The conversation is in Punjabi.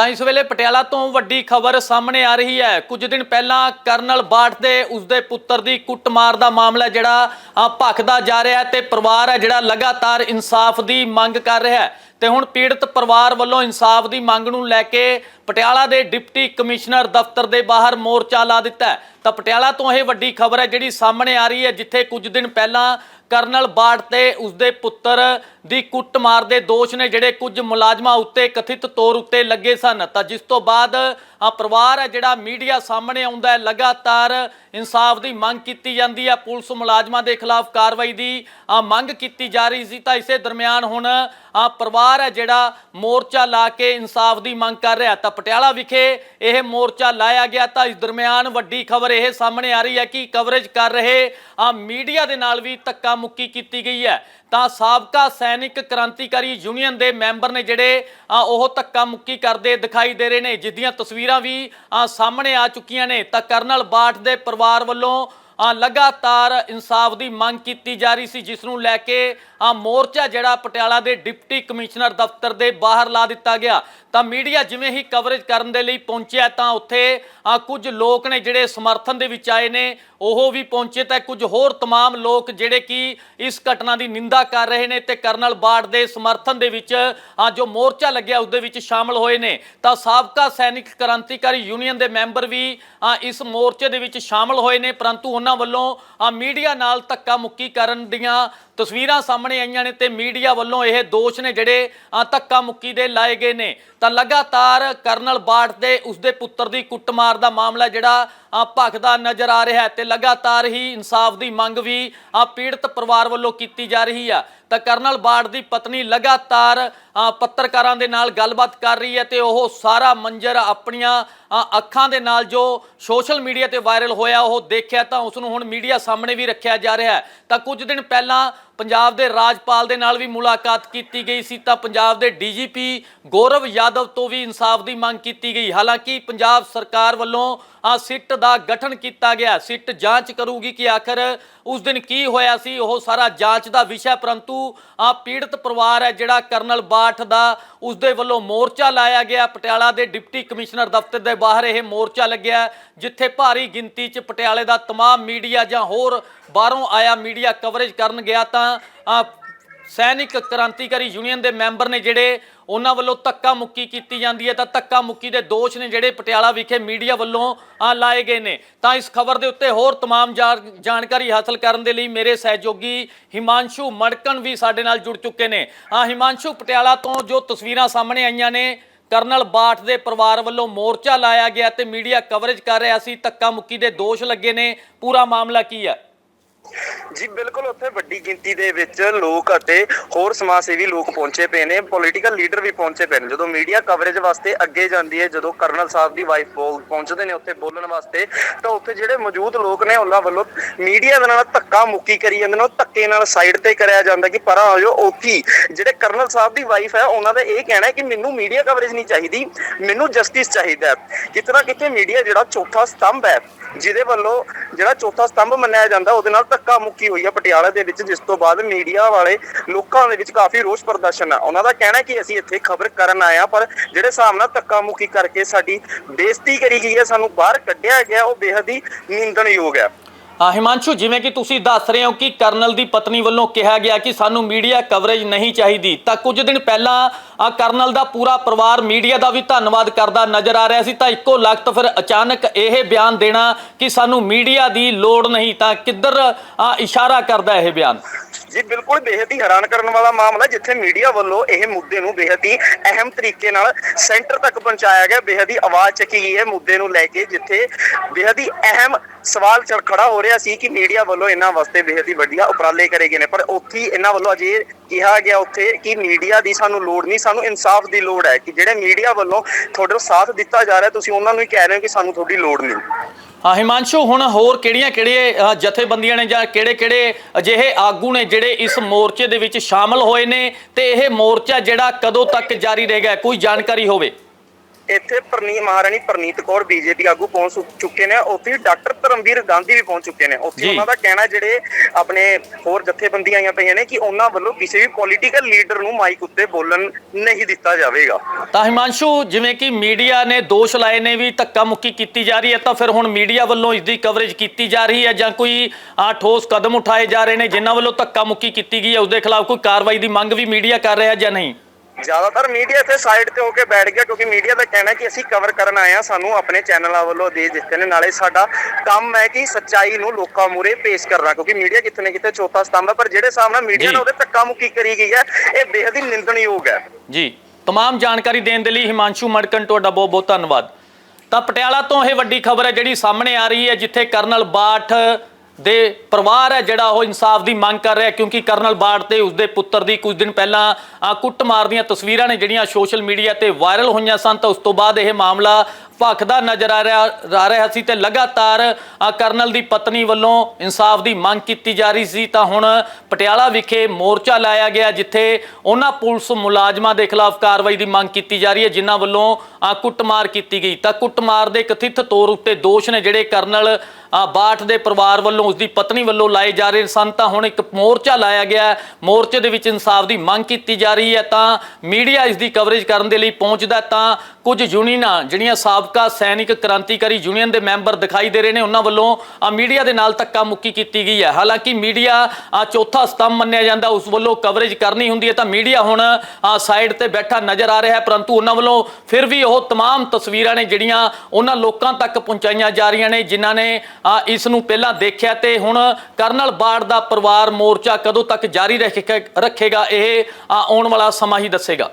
ਤਾਂ ਇਸ ਵੇਲੇ ਪਟਿਆਲਾ ਤੋਂ ਵੱਡੀ ਖਬਰ ਸਾਹਮਣੇ ਆ ਰਹੀ ਹੈ। ਕੁਝ ਦਿਨ ਪਹਿਲਾਂ ਕਰਨਲ ਬਾਠ ਦੇ ਉਸਦੇ ਪੁੱਤਰ ਦੀ ਕੁੱਟਮਾਰ ਦਾ ਮਾਮਲਾ ਜਿਹੜਾ ਭਖਦਾ ਜਾ ਰਿਹਾ ਹੈ ਤੇ ਪਰਿਵਾਰ ਹੈ ਜਿਹੜਾ ਲਗਾਤਾਰ ਇਨਸਾਫ ਦੀ ਮੰਗ ਕਰ ਰਿਹਾ ਹੈ। ਤੇ ਹੁਣ ਪੀੜਤ ਪਰਿਵਾਰ ਵੱਲੋਂ ਇਨਸਾਫ ਦੀ ਮੰਗ ਨੂੰ ਲੈ ਕੇ ਪਟਿਆਲਾ ਦੇ ਡਿਪਟੀ ਕਮਿਸ਼ਨਰ ਦਫ਼ਤਰ ਦੇ ਬਾਹਰ ਮੋਰਚਾ ਲਾ ਦਿੱਤਾ ਤਾਂ ਪਟਿਆਲਾ ਤੋਂ ਇਹ ਵੱਡੀ ਖਬਰ ਹੈ ਜਿਹੜੀ ਸਾਹਮਣੇ ਆ ਰਹੀ ਹੈ, ਜਿੱਥੇ ਕੁਝ ਦਿਨ ਪਹਿਲਾਂ ਕਰਨਲ ਬਾਠ ਤੇ ਉਸਦੇ ਪੁੱਤਰ ਦੀ ਕੁੱਟਮਾਰ ਦੇ ਦੋਸ਼ ਨੇ ਜਿਹੜੇ ਕੁਝ ਮੁਲਾਜ਼ਮਾਂ ਉੱਤੇ ਕਥਿਤ ਤੌਰ ਉੱਤੇ ਲੱਗੇ ਸਨ। ਤਾਂ ਜਿਸ ਤੋਂ ਬਾਅਦ ਆ ਪਰਿਵਾਰ ਹੈ ਜਿਹੜਾ ਮੀਡੀਆ ਸਾਹਮਣੇ ਆਉਂਦਾ ਹੈ, ਲਗਾਤਾਰ ਇਨਸਾਫ ਦੀ ਮੰਗ ਕੀਤੀ ਜਾਂਦੀ ਹੈ। ਪੁਲਿਸ ਮੁਲਾਜ਼ਮਾਂ ਦੇ ਖਿਲਾਫ ਕਾਰਵਾਈ ਦੀ ਮੰਗ ਕੀਤੀ ਜਾ ਰਹੀ ਸੀ। ਤਾਂ ਇਸੇ ਦਰਮਿਆਨ ਹੁਣ ਆ ਪਰਿਵਾਰ ਹੈ ਜਿਹੜਾ ਮੋਰਚਾ ਲਾ ਕੇ ਇਨਸਾਫ ਦੀ ਮੰਗ ਕਰ ਰਿਹਾ। ਤਾਂ ਪਟਿਆਲਾ ਵਿਖੇ ਇਹ ਮੋਰਚਾ ਲਾਇਆ ਗਿਆ ਤਾਂ ਇਸ ਦਰਮਿਆਨ ਵੱਡੀ ਖਬਰ ਇਹ ਸਾਹਮਣੇ ਆ ਰਹੀ ਹੈ ਕਿ ਕਵਰੇਜ ਕਰ ਰਹੇ ਆ ਮੀਡੀਆ ਦੇ ਨਾਲ ਵੀ ਧੱਕਾ ਮੁੱਕੀ ਕੀਤੀ ਗਈ ਹੈ। ਤਾਂ ਸਾਬਕਾ ਸੈਨਿਕ ਕ੍ਰਾਂਤੀਕਾਰੀ ਯੂਨੀਅਨ ਦੇ ਮੈਂਬਰ ਨੇ ਜਿਹੜੇ ਆ, ਉਹ ਧੱਕਾ ਮੁੱਕੀ ਕਰਦੇ ਦਿਖਾਈ ਦੇ ਰਹੇ ਨੇ ਜਿਸ ਦੀਆਂ ਤਸਵੀਰਾਂ ਵੀ ਸਾਹਮਣੇ ਆ ਚੁੱਕੀਆਂ ਨੇ। ਤਾਂ ਕਰਨਲ ਬਾਠ ਦੇ ਪਰਿਵਾਰ ਵੱਲੋਂ ਆ ਲਗਾਤਾਰ ਇਨਸਾਫ ਦੀ ਮੰਗ ਕੀਤੀ ਜਾ ਰਹੀ ਸੀ ਜਿਸ ਨੂੰ ਲੈ ਕੇ ਆ ਮੋਰਚਾ ਜਿਹੜਾ ਪਟਿਆਲਾ ਦੇ ਡਿਪਟੀ ਕਮਿਸ਼ਨਰ ਦਫ਼ਤਰ ਦੇ ਬਾਹਰ ਲਾ ਦਿੱਤਾ ਗਿਆ ਤਾਂ ਮੀਡੀਆ ਜਿਵੇਂ ਹੀ ਕਵਰੇਜ ਕਰਨ ਦੇ ਲਈ ਪਹੁੰਚਿਆ ਤਾਂ ਉੱਥੇ ਆ ਕੁਝ ਲੋਕ ਨੇ ਜਿਹੜੇ ਸਮਰਥਨ ਦੇ ਵਿੱਚ ਆਏ ਨੇ ਉਹ ਵੀ ਪਹੁੰਚੇ ਤਾਂ ਕੁਝ ਹੋਰ तमाम ਲੋਕ ਜਿਹੜੇ ਕਿ ਇਸ ਘਟਨਾ ਦੀ ਨਿੰਦਾ ਕਰ ਰਹੇ ਨੇ ਤੇ ਕਰਨਲ ਬਾੜ ਦੇ ਸਮਰਥਨ ਦੇ ਵਿੱਚ ਆ ਜੋ ਮੋਰਚਾ ਲੱਗਿਆ ਉਸ ਦੇ ਵਿੱਚ ਸ਼ਾਮਲ ਹੋਏ ਨੇ ਤਾਂ ਸਾਬਕਾ ਸੈਨਿਕ ਕ੍ਰਾਂਤੀਕਾਰੀ ਯੂਨੀਅਨ ਦੇ ਮੈਂਬਰ ਵੀ ਆ ਇਸ ਮੋਰਚੇ ਦੇ ਵਿੱਚ ਸ਼ਾਮਲ ਹੋਏ ਨੇ ਪਰੰਤੂ ਉਹਨਾਂ ਵੱਲੋਂ ਆ ਮੀਡੀਆ ਨਾਲ ਧੱਕਾ ਮੁੱਕੀ ਕਰਨ ਦੀਆਂ ਤਸਵੀਰਾਂ ਸਾਹਮਣੇ ਆਈਆਂ ਨੇ ਤੇ ਮੀਡੀਆ ਵੱਲੋਂ ਇਹ ਦੋਸ਼ ਨੇ ਜਿਹੜੇ ਧੱਕਾ ਮੁੱਕੀ ਦੇ ਲਾਏ ਗਏ ਨੇ। ਤਾਂ ਲਗਾਤਾਰ ਕਰਨਲ ਬਾਟ ਦੇ ਉਸਦੇ ਪੁੱਤਰ ਦੀ ਕੁੱਟਮਾਰ ਦਾ ਮਾਮਲਾ ਜਿਹੜਾ ਭਖਦਾ ਨਜ਼ਰ ਆ ਰਿਹਾ ਹੈ ਤੇ ਲਗਾਤਾਰ ਹੀ ਇਨਸਾਫ ਦੀ ਮੰਗ ਵੀ ਆ ਪੀੜਤ ਪਰਿਵਾਰ ਵੱਲੋਂ ਕੀਤੀ ਜਾ ਰਹੀ ਆ। ਤਾਂ ਕਰਨਲ ਬਾਠ ਦੀ ਪਤਨੀ ਲਗਾਤਾਰ ਪੱਤਰਕਾਰਾਂ ਦੇ ਨਾਲ ਗੱਲਬਾਤ ਕਰ ਰਹੀ ਹੈ ਤੇ ਉਹ ਸਾਰਾ ਮੰਜ਼ਰ ਆਪਣੀਆਂ ਅੱਖਾਂ ਦੇ ਨਾਲ ਜੋ ਸੋਸ਼ਲ ਮੀਡੀਆ ਤੇ ਵਾਇਰਲ ਹੋਇਆ ਉਹ ਦੇਖਿਆ ਤਾਂ ਉਸ ਨੂੰ ਹੁਣ ਮੀਡੀਆ ਸਾਹਮਣੇ ਵੀ ਰੱਖਿਆ ਜਾ ਰਿਹਾ ਹੈ। ਤਾਂ ਕੁਝ ਦਿਨ ਪਹਿਲਾਂ ਪੰਜਾਬ ਦੇ ਰਾਜਪਾਲ ਦੇ ਨਾਲ ਵੀ ਮੁਲਾਕਾਤ ਕੀਤੀ ਗਈ ਸੀ ਤਾਂ ਪੰਜਾਬ ਦੇ ਡੀਜੀਪੀ ਗੌਰਵ ਯਾਦਵ ਤੋਂ ਵੀ ਇਨਸਾਫ ਦੀ ਮੰਗ ਕੀਤੀ ਗਈ ਹਾਲਾਂਕਿ ਪੰਜਾਬ ਸਰਕਾਰ ਵੱਲੋਂ ਆ ਸਿੱਟ ਦਾ ਗਠਨ ਕੀਤਾ ਗਿਆ ਸਿੱਟ ਜਾਂਚ ਕਰੂਗੀ ਕਿ ਆਖਰ ਉਸ ਦਿਨ ਕੀ ਹੋਇਆ ਸੀ ਉਹ ਸਾਰਾ ਜਾਂਚ ਦਾ ਵਿਸ਼ਾ ਪਰੰਤੂ ਆ ਪੀੜਤ ਪਰਿਵਾਰ ਹੈ ਜਿਹੜਾ ਕਰਨਲ ਬਾਠ ਦਾ ਉਸ ਦੇ ਵੱਲੋਂ ਮੋਰਚਾ ਲਾਇਆ ਗਿਆ ਪਟਿਆਲਾ ਦੇ ਡਿਪਟੀ ਕਮਿਸ਼ਨਰ ਦਫ਼ਤਰ ਦੇ ਬਾਹਰ ਇਹ ਮੋਰਚਾ ਲੱਗਿਆ ਜਿੱਥੇ ਭਾਰੀ ਗਿਣਤੀ 'ਚ ਪਟਿਆਲੇ ਦਾ तमाम ਮੀਡੀਆ ਜਾਂ ਹੋਰ ਬਾਹਰੋਂ ਆਇਆ ਮੀਡੀਆ ਕਵਰੇਜ ਕਰਨ ਗਿਆ ਤਾਂ ਆ ਸੈਨਿਕ ਕ੍ਰਾਂਤੀਕਾਰੀ ਯੂਨੀਅਨ ਦੇ ਮੈਂਬਰ ਨੇ ਜਿਹੜੇ ਉਹਨਾਂ ਵੱਲੋਂ ਧੱਕਾ ਮੁੱਕੀ ਕੀਤੀ ਜਾਂਦੀ ਹੈ ਤਾਂ ਧੱਕਾ ਮੁੱਕੀ ਦੇ ਦੋਸ਼ ਨੇ ਜਿਹੜੇ ਪਟਿਆਲਾ ਵਿਖੇ ਮੀਡੀਆ ਵੱਲੋਂ ਆ ਲਾਏ ਗਏ ਨੇ ਤਾਂ ਇਸ ਖਬਰ ਦੇ ਉੱਤੇ ਹੋਰ तमाम ਜਾ- ਜਾਣਕਾਰੀ ਹਾਸਲ ਕਰਨ ਦੇ ਲਈ ਮੇਰੇ ਸਹਿਯੋਗੀ ਹਿਮਾਂਸ਼ੂ ਮੜਕਣ ਵੀ ਸਾਡੇ ਨਾਲ ਜੁੜ ਚੁੱਕੇ ਨੇ ਆ ਹਿਮਾਂਸ਼ੂ ਪਟਿਆਲਾ ਤੋਂ ਜੋ ਤਸਵੀਰਾਂ ਸਾਹਮਣੇ ਆਈਆਂ ਨੇ ਕਰਨਲ ਬਾਠ ਦੇ ਪਰਿਵਾਰ ਵੱਲੋਂ ਮੋਰਚਾ ਲਾਇਆ ਗਿਆ ਤੇ ਮੀਡੀਆ ਕਵਰੇਜ ਕਰ ਰਿਹਾ ਸੀ ਧੱਕਾ ਮੁੱਕੀ ਦੇ ਦੋਸ਼ ਲੱਗੇ ਨੇ ਪੂਰਾ ਮਾਮਲਾ ਕੀ ਹੈ ਜੀ, ਬਿਲਕੁਲ ਉੱਥੇ ਵੱਡੀ ਗਿਣਤੀ ਦੇ ਵਿੱਚ ਲੋਕ ਅਤੇ ਹੋਰ ਸਮਾਜ ਸੇਵੀ ਲੋਕ ਪਹੁੰਚੇ ਪਏ ਨੇ ਪੋਲੀਟੀਕਲ ਲੀਡਰ ਵੀ ਪਹੁੰਚੇ ਪਏ ਨੇ। ਜਦੋਂ ਮੀਡੀਆ ਕਵਰੇਜ ਵਾਸਤੇ ਅੱਗੇ ਜਾਂਦੀ ਹੈ, ਜਦੋਂ ਕਰਨਲ ਸਾਹਿਬ ਦੀ ਵਾਈਫ ਪਹੁੰਚਦੇ ਨੇ ਉੱਥੇ ਬੋਲਣ ਵਾਸਤੇ, ਤਾਂ ਉੱਥੇ ਜਿਹੜੇ ਮੌਜੂਦ ਲੋਕ ਨੇ, ਉਹਨਾਂ ਵੱਲੋਂ ਮੀਡੀਆ ਦੇ ਨਾਲ ਧੱਕਾ ਮੁੱਕੀ ਕਰੀ ਜਾਂਦੇ ਨੇ, ਉਹ ਧੱਕੇ ਨਾਲ ਸਾਈਡ ਤੇ ਕਰਿਆ ਜਾਂਦਾ ਕਿ ਪਰਾਂ ਹੋ ਜਾਓ ਉੱਥੀ ਜਿਹੜੇ ਕਰਨਲ ਸਾਹਿਬ ਦੀ ਵਾਈਫ ਹੈ, ਉਹਨਾਂ ਦਾ ਇਹ ਕਹਿਣਾ ਹੈ ਕਿ ਮੈਨੂੰ ਮੀਡੀਆ ਕਵਰੇਜ ਨਹੀਂ ਚਾਹੀਦੀ, ਮੈਨੂੰ ਜਸਟਿਸ ਚਾਹੀਦਾ ਹੈ। ਕਿਤੇ ਨਾ ਕਿਤੇ ਮੀਡੀਆ ਜਿਹੜਾ ਚੌਥਾ ਸਤੰਭ ਹੈ, ਜਿਹਦੇ ਵੱਲੋਂ ਜਿਹੜਾ ਚੌਥਾ ਸਤੰਭ ਮੰਨਿਆ ਜਾਂਦਾ, ਉਹਦੇ ਨਾਲ ਧੱਕਾ ਮੁੱਕੀ ਹੋਈ ਹੈ ਪਟਿਆਲਾ ਦੇ ਵਿੱਚ, ਜਿਸ ਤੋਂ ਬਾਅਦ ਮੀਡੀਆ ਵਾਲੇ ਲੋਕਾਂ ਦੇ ਵਿੱਚ ਕਾਫੀ ਰੋਸ ਪ੍ਰਦਰਸ਼ਨ ਆ। ਉਹਨਾਂ ਦਾ ਕਹਿਣਾ ਕਿ ਅਸੀਂ ਇੱਥੇ ਖਬਰ ਕਰਨ ਆਏ ਆ, ਪਰ ਜਿਹੜੇ ਹਿਸਾਬ ਨਾਲ ਧੱਕਾ ਮੁੱਕੀ ਕਰਕੇ ਸਾਡੀ ਬੇਇੱਜ਼ਤੀ ਕਰੀ ਗਈ ਹੈ, ਸਾਨੂੰ ਬਾਹਰ ਕੱਢਿਆ ਗਿਆ, ਉਹ ਬੇਹੱਦ ਹੀ ਨਿੰਦਣਯੋਗ ਹੈ। ਹਿਮਾਂਸ਼ੂ, ਜਿਵੇਂ ਕਿ ਤੁਸੀਂ ਦੱਸ ਰਹੇ ਹੋ ਕਿ ਕਰਨਲ ਦੀ ਪਤਨੀ ਵੱਲੋਂ ਕਿਹਾ ਗਿਆ ਕਿ ਸਾਨੂੰ ਮੀਡੀਆ ਕਵਰੇਜ ਨਹੀਂ ਚਾਹੀਦੀ। ਤਾਂ ਕੁਝ ਦਿਨ ਪਹਿਲਾਂ ਕਰਨਲ ਦਾ ਪੂਰਾ ਪਰਿਵਾਰ ਮੀਡੀਆ ਦਾ ਵੀ ਧੰਨਵਾਦ ਕਰਦਾ ਨਜ਼ਰ ਆ ਰਿਹਾ ਸੀ। ਤਾਂ ਇੱਕੋ ਲਖਤ ਫਿਰ ਅਚਾਨਕ ਇਹ ਬਿਆਨ ਦੇਣਾ ਕਿ ਸਾਨੂੰ ਮੀਡੀਆ ਦੀ ਲੋੜ ਨਹੀਂ, ਤਾਂ ਕਿੱਧਰ ਇਸ਼ਾਰਾ ਕਰਦਾ ਇਹ ਬਿਆਨ? ਜੀ, ਬਿਲਕੁਲ ਬੇਹੱਦ ਹੀ ਹੈਰਾਨ ਕਰਨ ਵਾਲਾ ਮਾਮਲਾ ਜਿੱਥੇ ਮੀਡੀਆ ਵੱਲੋਂ ਇਹ ਮੁੱਦੇ ਨੂੰ ਬੇਹੱਦ ਹੀ ਅਹਿਮ ਤਰੀਕੇ ਨਾਲ ਸੈਂਟਰ ਤੱਕ ਪਹੁੰਚਾਇਆ ਗਿਆ, ਬੇਹੱਦ ਹੀ ਆਵਾਜ਼ ਚੱਕੀ ਗਈ ਹੈ ਮੁੱਦੇ ਨੂੰ ਲੈ ਕੇ, ਜਿੱਥੇ ਬੇਹੱਦ ਹੀ ਅਹਿਮ ਸਵਾਲ ਚੜ ਖੜਾ ਹੋ ਰਿਹਾ ਸੀ ਕਿ ਮੀਡੀਆ ਵੱਲੋਂ ਇਹਨਾਂ ਵਾਸਤੇ ਬੇਹੱਦ ਹੀ ਵੱਡੀਆਂ ਉਪਰਾਲੇ ਕਰੇ ਗਏ ਨੇ, ਪਰ ਉੱਥੇ ਇਹਨਾਂ ਵੱਲੋਂ ਅਜੇ ਕਿਹਾ ਗਿਆ ਉੱਥੇ ਕਿ ਮੀਡੀਆ ਦੀ ਸਾਨੂੰ ਲੋੜ ਨਹੀਂ, ਸਾਨੂੰ ਇਨਸਾਫ ਦੀ ਲੋੜ ਹੈ ਕਿ ਜਿਹੜੇ ਮੀਡੀਆ ਵੱਲੋਂ ਤੁਹਾਡੇ ਸਾਥ ਦਿੱਤਾ ਜਾ ਰਿਹਾ, ਤੁਸੀਂ ਉਹਨਾਂ ਨੂੰ ਹੀ ਕਹਿ ਰਹੇ ਹੋ ਕਿ ਸਾਨੂੰ ਤੁਹਾਡੀ ਲੋੜ ਨਹੀਂ। ਹਾਂ, ਹਿਮਾਂਸ਼ੂ, ਹੁਣ ਹੋਰ ਕਿਹੜੀਆਂ ਕਿਹੜੇ ਜਥੇਬੰਦੀਆਂ ਨੇ ਜਾਂ ਕਿਹੜੇ ਕਿਹੜੇ ਅਜਿਹੇ ਆਗੂ ਨੇ ਜਿਹੜੇ ਇਸ ਮੋਰਚੇ ਦੇ ਵਿੱਚ ਸ਼ਾਮਲ ਹੋਏ ਨੇ ਤੇ ਇਹ ਮੋਰਚਾ ਜਿਹੜਾ ਕਦੋਂ ਤੱਕ ਜਾਰੀ ਰਹੇਗਾ? ਕੋਈ ਜਾਣਕਾਰੀ ਹੋਵੇ। ਇੱਥੇ ਪ੍ਰਨੀ ਮਹਾਰਾਣੀ ਪ੍ਰਨੀਤ ਕੌਰ ਬੀਜੇਪੀ ਆਗੂ ਪਹੁੰਚ ਚੁੱਕੇ ਨੇ ਉੱਥੇ ਡਾਕਟਰ ਧਰਮਵੀਰ ਗਾਂਧੀ ਵੀ ਪਹੁੰਚ ਚੁੱਕੇ ਨੇ। ਉੱਥੇ। ਉਹਨਾਂ ਦਾ ਕਹਿਣਾ ਜਿਹੜੇ ਆਪਣੇ ਹੋਰ ਜਥੇਬੰਦੀਆਂ ਆਈਆਂ ਪਈਆਂ ਨੇ ਕਿ ਉਹਨਾਂ ਵੱਲੋਂ ਕਿਸੇ ਵੀ ਪੋਲੀਟੀਕਲ ਲੀਡਰ ਨੂੰ ਮਾਈਕ ਉੱਤੇ ਬੋਲਣ ਨਹੀਂ ਦਿੱਤਾ ਜਾਵੇਗਾ। ਤਾਂ ਹਿਮਾਂਸ਼ੂ ਜਿਵੇਂ ਕਿ ਮੀਡੀਆ ਨੇ ਦੋਸ਼ ਲਾਏ ਨੇ ਵੀ ਧੱਕਾ ਮੁੱਕੀ ਕੀਤੀ ਜਾ ਰਹੀ ਹੈ ਤਾਂ ਫਿਰ ਹੁਣ ਮੀਡੀਆ ਵੱਲੋਂ ਇਸ ਦੀ ਕਵਰੇਜ ਕੀਤੀ ਜਾ ਰਹੀ ਹੈ ਜਾਂ ਕੋਈ ਆ, ਠੋਸ ਕਦਮ ਉਠਾਏ ਜਾ ਰਹੇ ਨੇ ਜਿਨ੍ਹਾਂ ਵੱਲੋਂ ਧੱਕਾ ਮੁੱਕੀ ਕੀਤੀ ਗਈ ਹੈ ਉਸ ਦੇ ਖਿਲਾਫ ਕੋਈ ਕਾਰਵਾਈ ਦੀ ਮੰਗ ਵੀ ਮੀਡੀਆ ਕਰ ਰਿਹਾ ਜਾਂ ਨਹੀਂ? ਜ਼ਿਆਦਾਤਰ ਮੀਡੀਆ ਇੱਥੇ ਸਾਈਡ ਤੇ ਹੋ ਕੇ ਬੈਠ ਗਿਆ ਕਿਉਂਕਿ ਮੀਡੀਆ ਦਾ ਕਹਿਣਾ ਹੈ ਕਿ ਅਸੀਂ ਕਵਰ ਕਰਨ ਆਏ ਆ ਸਾਨੂੰ ਆਪਣੇ ਚੈਨਲਾਂ ਵੱਲੋਂ ਦੇ ਦਿੱਤੇ ਨੇ ਨਾਲੇ ਸਾਡਾ ਕੰਮ ਹੈ ਕਿ ਸੱਚਾਈ ਨੂੰ ਲੋਕਾਂ ਮੂਰੇ ਪੇਸ਼ ਕਰਨਾ ਕਿਉਂਕਿ ਮੀਡੀਆ ਕਿਤੇ ਨਾ ਕਿਤੇ ਚੌਥਾ ਸਤੰਭ ਹੈ ਪਰ ਜਿਹੜੇ ਹਿਸਾਬ ਨਾਲ ਮੀਡੀਆ ਜੀ। ਨਾਲ ਉਹਦੇ ਧੱਕਾ ਮੁੱਕੀ ਕਰੀ ਗਈ ਹੈ ਇਹ ਬੇਹੱਦ ਹੀ ਨਿੰਦਣਯੋਗ ਹੈ ਜੀ तमाम ਜਾਣਕਾਰੀ ਦੇਣ ਦੇ ਲਈ ਹਿਮਾਂਸ਼ੂ ਮੜਕਨ ਤੁਹਾਡਾ ਬਹੁਤ ਬਹੁਤ ਧੰਨਵਾਦ ਤਾਂ ਪਟਿਆਲਾ ਤੋਂ ਇਹ ਵੱਡੀ ਖਬਰ ਹੈ ਜਿਹੜੀ ਸਾਹਮਣੇ ਆ ਰਹੀ ਹੈ ਜਿੱਥੇ ਕਰਨਲ ਬਾਠ ਦੇ ਪਰਿਵਾਰ ਹੈ ਜਿਹੜਾ ਉਹ ਇਨਸਾਫ ਦੀ ਮੰਗ ਕਰ ਰਿਹਾ ਕਿਉਂਕਿ ਕਰਨਲ ਬਾਠ ਤੇ ਉਸਦੇ ਪੁੱਤਰ ਦੀ ਕੁਝ ਦਿਨ ਪਹਿਲਾਂ ਅ, ਕੁੱਟਮਾਰ ਦੀਆਂ ਤਸਵੀਰਾਂ ਨੇ ਜਿਹੜੀਆਂ ਸੋਸ਼ਲ ਮੀਡੀਆ ਤੇ ਵਾਇਰਲ ਹੋਈਆਂ ਸਨ ਤਾਂ ਉਸ ਤੋਂ ਬਾਅਦ ਇਹ ਮਾਮਲਾ ਭਖਦਾ ਨਜ਼ਰ ਆ ਰਿਹਾ ਆ ਰਿਹਾ ਸੀ ਤੇ ਲਗਾਤਾਰ ਕਰਨਲ ਦੀ ਪਤਨੀ ਵੱਲੋਂ ਇਨਸਾਫ ਦੀ ਮੰਗ ਕੀਤੀ ਜਾ ਰਹੀ ਸੀ। ਤਾਂ ਹੁਣ ਪਟਿਆਲਾ ਵਿਖੇ ਮੋਰਚਾ ਲਾਇਆ ਗਿਆ, ਜਿੱਥੇ ਉਹਨਾਂ ਪੁਲਿਸ ਮੁਲਾਜ਼ਮਾਂ ਦੇ ਖਿਲਾਫ ਕਾਰਵਾਈ ਦੀ ਮੰਗ ਕੀਤੀ ਜਾ ਰਹੀ ਹੈ, ਜਿਨ੍ਹਾਂ ਵੱਲੋਂ ਕੁੱਟਮਾਰ ਕੀਤੀ ਗਈ। ਤਾਂ ਕੁੱਟਮਾਰ ਦੇ ਕਥਿਤ ਤੌਰ ਉੱਤੇ ਦੋਸ਼ ਨੇ ਜਿਹੜੇ ਕਰਨਲ ਬਾਠ ਦੇ ਪਰਿਵਾਰ ਵੱਲੋਂ ਉਸ ਦੀ ਪਤਨੀ ਵੱਲੋਂ ਲਾਏ ਜਾ ਰਹੇ ਸਨ। ਤਾਂ ਹੁਣ ਇੱਕ ਮੋਰਚਾ ਲਾਇਆ ਗਿਆ, ਮੋਰਚੇ ਦੇ ਵਿੱਚ ਇਨਸਾਫ ਦੀ ਮੰਗ ਕੀਤੀ ਜਾ ਰਹੀ ਹੈ। ਤਾਂ ਮੀਡੀਆ ਇਸ ਦੀ ਕਵਰੇਜ ਕਰਨ ਦੇ ਲਈ ਪਹੁੰਚਦਾ ਤਾਂ ਕੁਝ ਯੂਨੀਅਨਾਂ ਜਿਹੜੀਆਂ ਸਾਬਕਾ ਸੈਨਿਕ ਕ੍ਰਾਂਤੀਕਾਰੀ ਯੂਨੀਅਨ ਦੇ ਮੈਂਬਰ ਦਿਖਾਈ ਦੇ ਰਹੇ ਨੇ ਉਹਨਾਂ ਵੱਲੋਂ ਅ, ਮੀਡੀਆ ਦੇ ਨਾਲ ਧੱਕਾ ਮੁੱਕੀ ਕੀਤੀ ਗਈ ਹੈ ਹਾਲਾਂਕਿ ਮੀਡੀਆ ਅ, ਚੌਥਾ ਸਤੰਭ ਮੰਨਿਆ ਜਾਂਦਾ ਉਸ ਵੱਲੋਂ ਕਵਰੇਜ ਕਰਨੀ ਹੁੰਦੀ ਹੈ ਤਾਂ ਮੀਡੀਆ ਹੁਣ ਅ, ਸਾਈਡ ਤੇ ਬੈਠਾ ਨਜ਼ਰ ਆ ਰਿਹਾ ਹੈ ਪਰੰਤੂ ਉਹਨਾਂ ਵੱਲੋਂ ਫਿਰ ਵੀ ਉਹ तमाम ਤਸਵੀਰਾਂ ਨੇ ਜਿਹੜੀਆਂ ਉਹਨਾਂ ਲੋਕਾਂ ਤੱਕ ਪਹੁੰਚਾਈਆਂ ਜਾ ਰਹੀਆਂ ਨੇ ਜਿਨ੍ਹਾਂ ਨੇ ਅ, ਇਸ ਨੂੰ ਪਹਿਲਾਂ ਦੇਖਿਆ ਤੇ ਹੁਣ ਕਰਨਲ ਬਾੜ ਦਾ ਪਰਿਵਾਰ ਮੋਰਚਾ ਕਦੋਂ ਤੱਕ ਜਾਰੀ ਰੱਖੇ- ਰੱਖੇਗਾ ਇਹ ਅ, ਆਉਣ ਵਾਲਾ ਸਮਾਂ ਹੀ ਦੱਸੇਗਾ